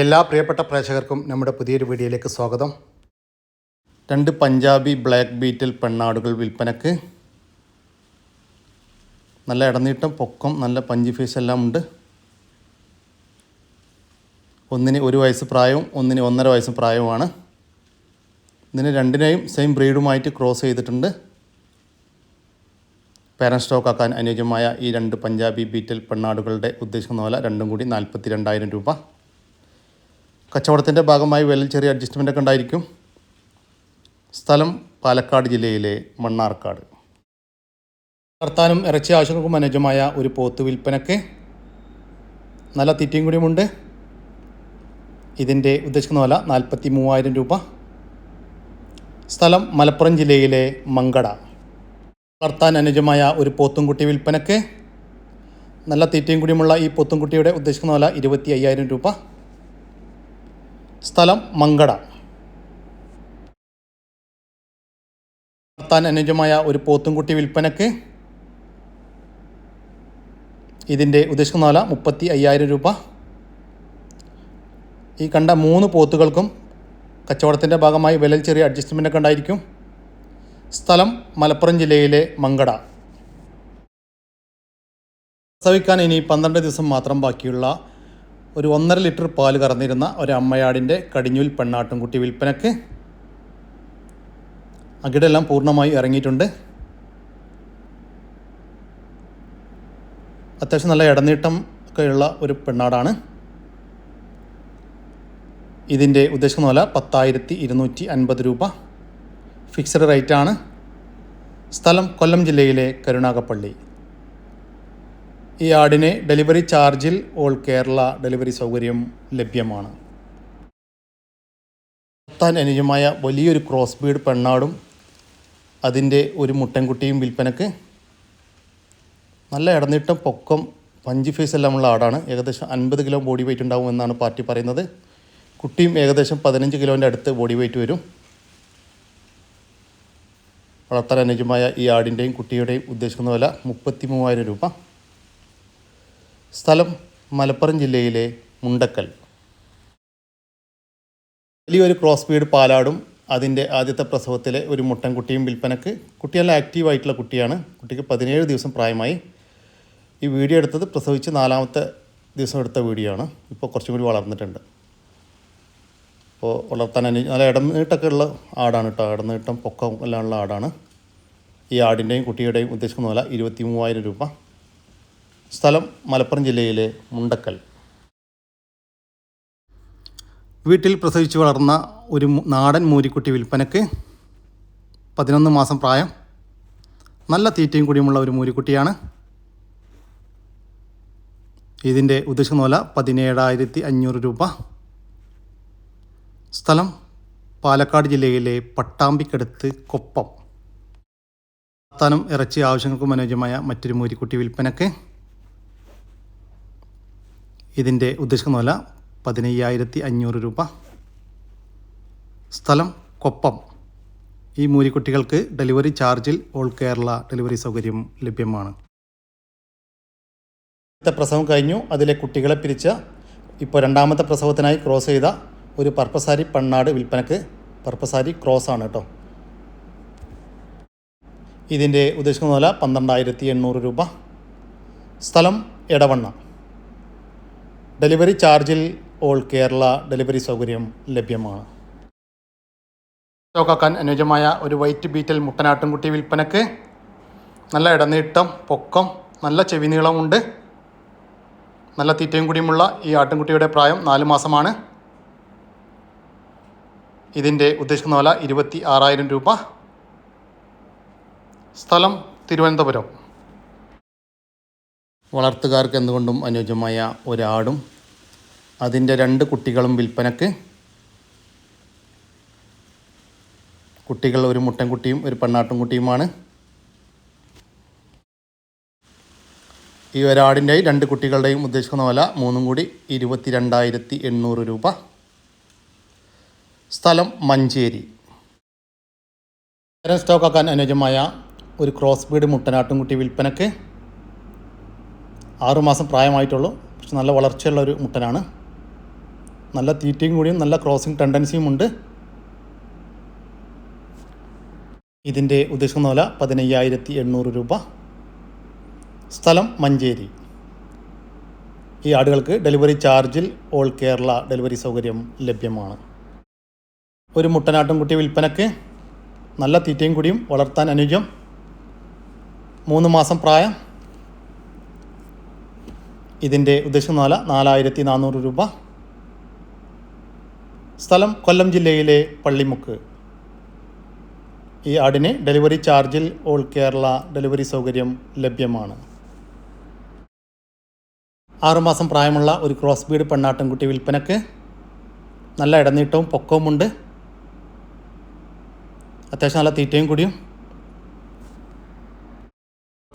എല്ലാ പ്രിയപ്പെട്ട പ്രേക്ഷകർക്കും നമ്മുടെ പുതിയൊരു വീഡിയോയിലേക്ക് സ്വാഗതം. രണ്ട് പഞ്ചാബി ബ്ലാക്ക് ബീറ്റിൽ പെണ്ണാടുകൾ വിൽപ്പനക്ക്. നല്ല ഇടനീട്ടം പൊക്കം നല്ല പഞ്ചി ഫീസ് എല്ലാം ഉണ്ട്. ഒന്നിന് ഒരു വയസ്സ് പ്രായവും ഒന്നിന് ഒന്നര വയസ്സ് പ്രായവുമാണ്. ഇതിന് രണ്ടിനെയും സെയിം ബ്രീഡുമായിട്ട് ക്രോസ് ചെയ്തിട്ടുണ്ട്. പാരൻ സ്റ്റോക്ക് ആക്കാൻ അനുയോജ്യമായ ഈ രണ്ട് പഞ്ചാബി ബീറ്റൽ പെണ്ണാടുകളുടെ ഉദ്ദേശിക്കുന്ന പോലെ രണ്ടും കൂടി നാൽപ്പത്തി രണ്ടായിരം രൂപ. കച്ചവടത്തിന്റെ ഭാഗമായി വിലയിൽ ചെറിയ അഡ്ജസ്റ്റ്മെന്റ് ഒക്കെ ഉണ്ടായിരിക്കും. സ്ഥലം പാലക്കാട് ജില്ലയിലെ മണ്ണാർക്കാട്. വളർത്താനും ഇറച്ചി ആവശ്യങ്ങൾക്കും അനുജമായ ഒരു പോത്ത് വിൽപ്പനക്ക് നല്ല തീറ്റയും കൂടിയുമുണ്ട് ഇതിന്റെ ഉദ്ദേശിക്കുന്ന വില നാൽപ്പത്തി മൂവായിരം രൂപ. സ്ഥലം മലപ്പുറം ജില്ലയിലെ മങ്കട. വളർത്താൻ അനുജമായ ഒരു പോത്തും കുട്ടി വിൽപ്പനക്ക് നല്ല തീറ്റയും കൂടിയുമുള്ള ഈ പോത്തുംകുട്ടിയുടെ ഉദ്ദേശിക്കുന്ന വില ഇരുപത്തി അയ്യായിരം രൂപ. സ്ഥലം മങ്കട. വളർത്താൻ അനുജമായ ഒരു പോത്തുംകുട്ടി വിൽപ്പനക്ക് ഇതിന്റെ ഉദ്ദേശിക്കുന്ന വില മുപ്പത്തി അയ്യായിരം രൂപ. ഈ കണ്ട മൂന്ന് പോത്തുകൾക്കും കച്ചവടത്തിന്റെ ഭാഗമായി വിലയിൽ ചെറിയ അഡ്ജസ്റ്റ്മെന്റ് ഒക്കെ ഉണ്ടായിരിക്കും. സ്ഥലം മലപ്പുറം ജില്ലയിലെ മങ്കട. പ്രസവിക്കാൻ ഇനി പന്ത്രണ്ട് ദിവസം മാത്രം ബാക്കിയുള്ള ഒരു ഒന്നര ലിറ്റർ പാൽ കറന്നിരുന്ന ഒരു അമ്മയാടിന്റെ കടിഞ്ഞൂൽ പെണ്ണാട്ടുംകുട്ടി വിൽപ്പനക്ക് അകിടെല്ലാം പൂർണമായി ഇറങ്ങിയിട്ടുണ്ട്. അത്യാവശ്യം നല്ല ഇടനീട്ടം ഒക്കെയുള്ള ഒരു പെണ്ണാടാണ്. ഇതിന്റെ ഉദ്ദേശിക്കുന്ന വില പത്തായിരത്തി ഇരുന്നൂറ്റി അൻപത് രൂപ ഫിക്സഡ് റേറ്റാണ് സ്ഥലം കൊല്ലം ജില്ലയിലെ കരുണാകപ്പള്ളി ഈ ആടിന് ഡെലിവറി ചാർജിൽ ഓൾ കേരള ഡെലിവറി സൗകര്യം ലഭ്യമാണ്. പത്താൻ അനുജമായ വലിയൊരു ക്രോസ് ബീഡ് പെണ്ണാടും അതിന്റെ ഒരു മുട്ടൻകുട്ടിയും വിൽപ്പനക്ക് നല്ല ഇടനീട്ടം പൊക്കം പഞ്ച് ഫേസ് എല്ലാം ഉള്ള ആടാണ്. ഏകദേശം അൻപത് കിലോ ബോഡി വെയിറ്റ് ഉണ്ടാവും എന്നാണ് പാർട്ടി പറയുന്നത്. കുട്ടിയും ഏകദേശം പതിനഞ്ച് കിലോന്റെ അടുത്ത് ബോഡി വെയിറ്റ് വരും. വളർത്താൻ അനുജമായ ഈ ആടിന്റെയും കുട്ടിയുടെയും ഉദ്ദേശിക്കുന്ന വില മുപ്പത്തി മൂവായിരം രൂപ. സ്ഥലം മലപ്പുറം ജില്ലയിലെ മുണ്ടക്കൽ. വലിയൊരു ക്രോസ് ബീഡ് പാലാടും അതിന്റെ ആദ്യത്തെ പ്രസവത്തിലെ ഒരു മുട്ടൻകുട്ടിയും വിൽപ്പനക്ക് കുട്ടി നല്ല ആക്റ്റീവായിട്ടുള്ള കുട്ടിയാണ്. കുട്ടിക്ക് പതിനേഴ് ദിവസം പ്രായമായി. ഈ വീഡിയോ എടുത്തത് പ്രസവിച്ച് നാലാമത്തെ ദിവസം എടുത്ത വീഡിയോ ആണ്. ഇപ്പോൾ കുറച്ചും കൂടി വളർന്നിട്ടുണ്ട്. അപ്പോൾ വളർത്താൻ അനു നല്ല ഇടനീട്ടൊക്കെ ഉള്ള ആടാണ് കേട്ടോ. ഇടനീട്ടം പൊക്കം എല്ലാം ഉള്ള ആടാണ്. ഈ ആടിന്റെയും കുട്ടിയുടെയും ഉദ്ദേശിക്കുന്ന വില ഇരുപത്തി മൂവായിരം രൂപ. സ്ഥലം മലപ്പുറം ജില്ലയിലെ മുണ്ടക്കൽ. വീട്ടിൽ പ്രസവിച്ചു വളർന്ന ഒരു നാടൻ മൂരിക്കുട്ടി വിൽപ്പനക്ക് പതിനൊന്ന് മാസം പ്രായം. നല്ല തീറ്റയും കൂടിയുമുള്ള ഒരു മൂരിക്കുട്ടിയാണ്. ഇതിന്റെ ഉദ്ദേശം നോല പതിനേഴായിരത്തി അഞ്ഞൂറ് രൂപ. സ്ഥലം പാലക്കാട് ജില്ലയിലെ പട്ടാമ്പിക്കടുത്ത് കൊപ്പം. സ്ഥാനം ഇറച്ചി ആവശ്യങ്ങൾക്കും അനുയോജ്യമായ മറ്റൊരു മൂരിക്കുട്ടി വിൽപ്പനക്ക് ഇതിന്റെ ഉദ്ദേശിക്കുന്ന വില പതിനയ്യായിരത്തി അഞ്ഞൂറ് രൂപ. സ്ഥലം കൊപ്പം. ഈ മൂരിക്കുട്ടികൾക്ക് ഡെലിവറി ചാർജിൽ ഓൾ കേരള ഡെലിവറി സൗകര്യം ലഭ്യമാണ്. ആദ്യത്തെ പ്രസവം കഴിഞ്ഞു. അതിലെ കുട്ടികളെ പിരിച്ച ഇപ്പോൾ രണ്ടാമത്തെ പ്രസവത്തിനായി ക്രോസ് ചെയ്ത ഒരു പർപ്പസാരി പണ്ണാട് വിൽപ്പനക്ക് പർപ്പസാരി ക്രോസ് ആണ് കേട്ടോ. ഇതിന്റെ ഉദ്ദേശിക്കുന്ന വില പന്ത്രണ്ടായിരത്തി എണ്ണൂറ് രൂപ. സ്ഥലം എടവണ്ണ. ഡെലിവറി ചാർജിൽ ഓൾ കേരള ഡെലിവറി സൗകര്യം ലഭ്യമാണ്. സ്റ്റോക്കാക്കാൻ അനുയോജ്യമായ ഒരു വൈറ്റ് ബീറ്റൽ മുട്ടനാട്ടുംകുട്ടി വിൽപ്പനക്ക് നല്ല ഇടനീട്ടം പൊക്കം നല്ല ചെവി നീളമുണ്ട്. നല്ല തീറ്റയും കൂടിയുമുള്ള ഈ ആട്ടിൻകുട്ടിയുടെ പ്രായം നാല് മാസമാണ്. ഇതിന്റെ ഉദ്ദേശിക്കുന്ന വില ഇരുപത്തി ആറായിരം രൂപ. സ്ഥലം തിരുവനന്തപുരം. വളർത്തുകാർക്ക് എന്തുകൊണ്ടും അനുയോജ്യമായ ഒരാടും അതിന്റെ രണ്ട് കുട്ടികളും വിൽപ്പനക്ക് കുട്ടികൾ ഒരു മുട്ടൻകുട്ടിയും ഒരു പെണ്ണാട്ടുംകുട്ടിയുമാണ്. ഈ ഒരാടിന്റെയും രണ്ട് കുട്ടികളുടെയും ഉദ്ദേശിക്കുന്ന വില മൂന്നും കൂടി ഇരുപത്തി രണ്ടായിരത്തി എണ്ണൂറ് രൂപ. സ്ഥലം മഞ്ചേരി. ഇത്തരം സ്റ്റോക്കാക്കാൻ അനുയോജ്യമായ ഒരു ക്രോസ് ബീഡ് മുട്ടനാട്ടുംകുട്ടി വിൽപ്പനക്ക് ആറുമാസം പ്രായമായിട്ടുള്ളൂ. പക്ഷെ നല്ല വളർച്ചയുള്ള ഒരു മുട്ടനാണ്. നല്ല തീറ്റയും കൂടിയും നല്ല ക്രോസിംഗ് ടെൻഡൻസിയും ഉണ്ട്. ഇതിന്റെ ഉദ്ദേശിക്കുന്ന വില പതിനയ്യായിരത്തി എണ്ണൂറ് രൂപ. സ്ഥലം മഞ്ചേരി. ഈ ആടുകൾക്ക് ഡെലിവറി ചാർജിൽ ഓൾ കേരള ഡെലിവറി സൗകര്യം ലഭ്യമാണ്. ഒരു മുട്ടനാട്ടുംകുട്ടി വിൽപ്പനയ്ക്ക് നല്ല തീറ്റയും കൂടിയും വളർത്താൻ അനുയോജ്യം. മൂന്ന് മാസം പ്രായം. ഇതിന്റെ ഉദ്ദേശിക്കുന്ന വില നാലായിരത്തി നാനൂറ് രൂപ. സ്ഥലം കൊല്ലം ജില്ലയിലെ പള്ളിമുക്ക്. ഈ ആടിന് ഡെലിവറി ചാർജിൽ ഓൾ കേരള ഡെലിവറി സൗകര്യം ലഭ്യമാണ്. ആറുമാസം പ്രായമുള്ള ഒരു ക്രോസ് ബീഡ് പെണ്ണാട്ടിൻകുട്ടി വിൽപ്പനക്ക് നല്ല ഇടനീട്ടവും പൊക്കവുമുണ്ട്. അത്യാവശ്യം നല്ല തീറ്റയും കൂടിയും.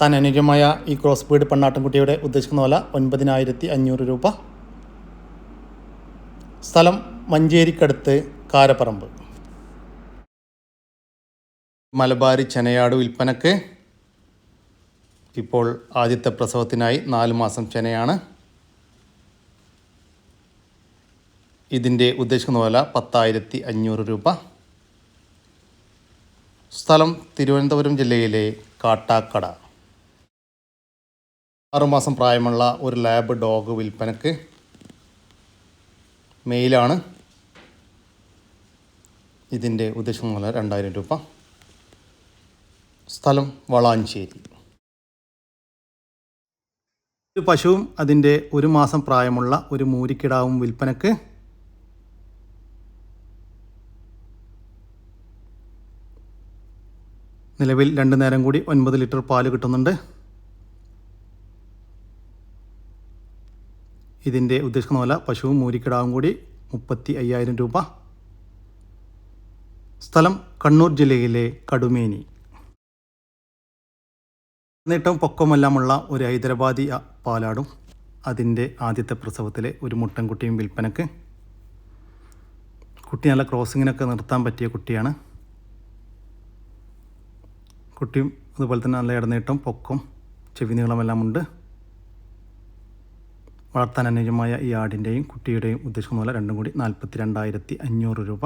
താൻ അനുയോജ്യമായ ഈ ക്രോസ് ബീഡ് പെണ്ണാട്ടിൻകുട്ടിയുടെ ഉദ്ദേശിക്കുന്ന വില ഒൻപതിനായിരത്തി അഞ്ഞൂറ് രൂപ. സ്ഥലം മഞ്ചേരിക്കടുത്ത് കാരപ്പറമ്പ്. മലബാരി ചെനയാട് വിൽപ്പനക്ക് ഇപ്പോൾ ആദ്യത്തെ പ്രസവത്തിനായി നാല് മാസം ചെനയാണ്. ഇതിന്റെ ഉദ്ദേശിക്കുന്ന വില പത്തായിരത്തി അഞ്ഞൂറ് രൂപ. സ്ഥലം തിരുവനന്തപുരം ജില്ലയിലെ കാട്ടാക്കട. ആറുമാസം പ്രായമുള്ള ഒരു ലാബ് ഡോഗ് വിൽപ്പനക്ക് മെയിലാണ്. ഇതിന്റെ ഉദ്ദേശം രണ്ടായിരം രൂപ. സ്ഥലം വളാഞ്ചേരി. ഒരു പശുവും അതിന്റെ ഒരു മാസം പ്രായമുള്ള ഒരു മൂരിക്കിടാവും വിൽപ്പനക്ക് നിലവിൽ രണ്ടു നേരം കൂടി ഒൻപത് ലിറ്റർ പാൽ കിട്ടുന്നുണ്ട്. ഇതിന്റെ ഉദ്ദേശിക്കുന്ന പോലെ പശുവും മൂരിക്കിടാവും കൂടി മുപ്പത്തി അയ്യായിരം രൂപ. സ്ഥലം കണ്ണൂർ ജില്ലയിലെ കടുമേനി. നീട്ടവും പൊക്കമെല്ലാമുള്ള ഒരു ഹൈദരാബാദി പാലാടും അതിന്റെ ആദ്യത്തെ പ്രസവത്തിലെ ഒരു മുട്ടൻകുട്ടിയും വിൽപ്പനക്ക്. കുട്ടി നല്ല ക്രോസിങ്ങിനൊക്കെ നിർത്താൻ പറ്റിയ കുട്ടിയാണ്. കുട്ടിയും അതുപോലെ തന്നെ നല്ല ഇടനേട്ടം പൊക്കം ചെവി നീളമെല്ലാം ഉണ്ട് വളർത്താൻ അനുയോജ്യമായ ഈ ആടിന്റെയും കുട്ടിയുടെയും ഉദ്ദേശിക്കുന്ന പോലെ രണ്ടും കൂടി നാൽപ്പത്തി രണ്ടായിരത്തി അഞ്ഞൂറ് രൂപ.